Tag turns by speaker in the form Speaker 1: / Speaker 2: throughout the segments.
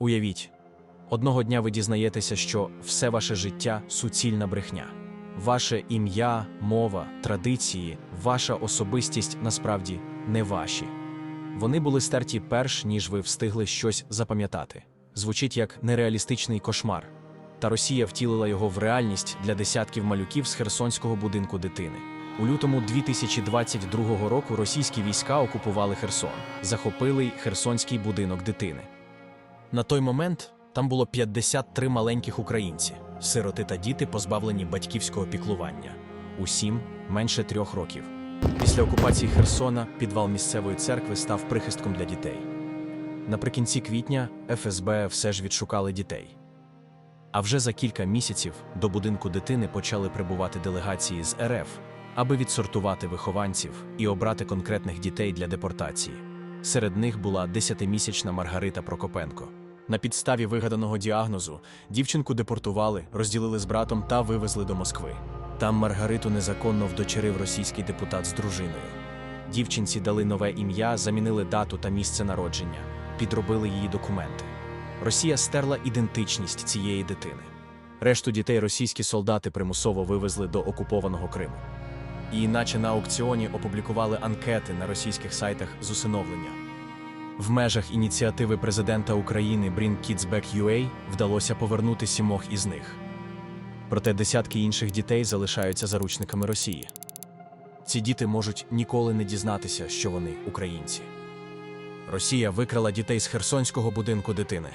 Speaker 1: Уявіть, одного дня ви дізнаєтеся, що все ваше життя суцільна брехня. Ваше ім'я, мова, традиції, ваша особистість насправді не ваші. Вони були стерті перш ніж ви встигли щось запам'ятати. Звучить як нереалістичний кошмар. Та Росія втілила його в реальність для десятків малюків з Херсонського будинку дитини. У лютому 2022 року російські війська окупували Херсон, захопили й Херсонський будинок дитини. На той момент там було 53 маленьких українці, сироти та діти, позбавлені батьківського піклування. Усім менше трьох років. Після окупації Херсона підвал місцевої церкви став прихистком для дітей. Наприкінці квітня ФСБ все ж відшукали дітей. А вже за кілька місяців до будинку дитини почали прибувати делегації з РФ, аби відсортувати вихованців і обрати конкретних дітей для депортації. Серед них була 10-місячна Маргарита Прокопенко. На підставі вигаданого діагнозу дівчинку депортували, розділили з братом та вивезли до Москви. Там Маргариту незаконно вдочерив російський депутат з дружиною. Дівчинці дали нове ім'я, замінили дату та місце народження, підробили її документи. Росія стерла ідентичність цієї дитини. Решту дітей російські солдати примусово вивезли до окупованого Криму. І наче на аукціоні опублікували анкети на російських сайтах з усиновлення. В межах ініціативи президента України Bring Kids Back UA вдалося повернути сімох із них. Проте десятки інших дітей залишаються заручниками Росії. Ці діти можуть ніколи не дізнатися, що вони українці. Росія викрала дітей з Херсонського будинку дитини.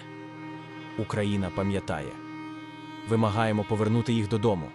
Speaker 1: Україна пам'ятає. Вимагаємо повернути їх додому.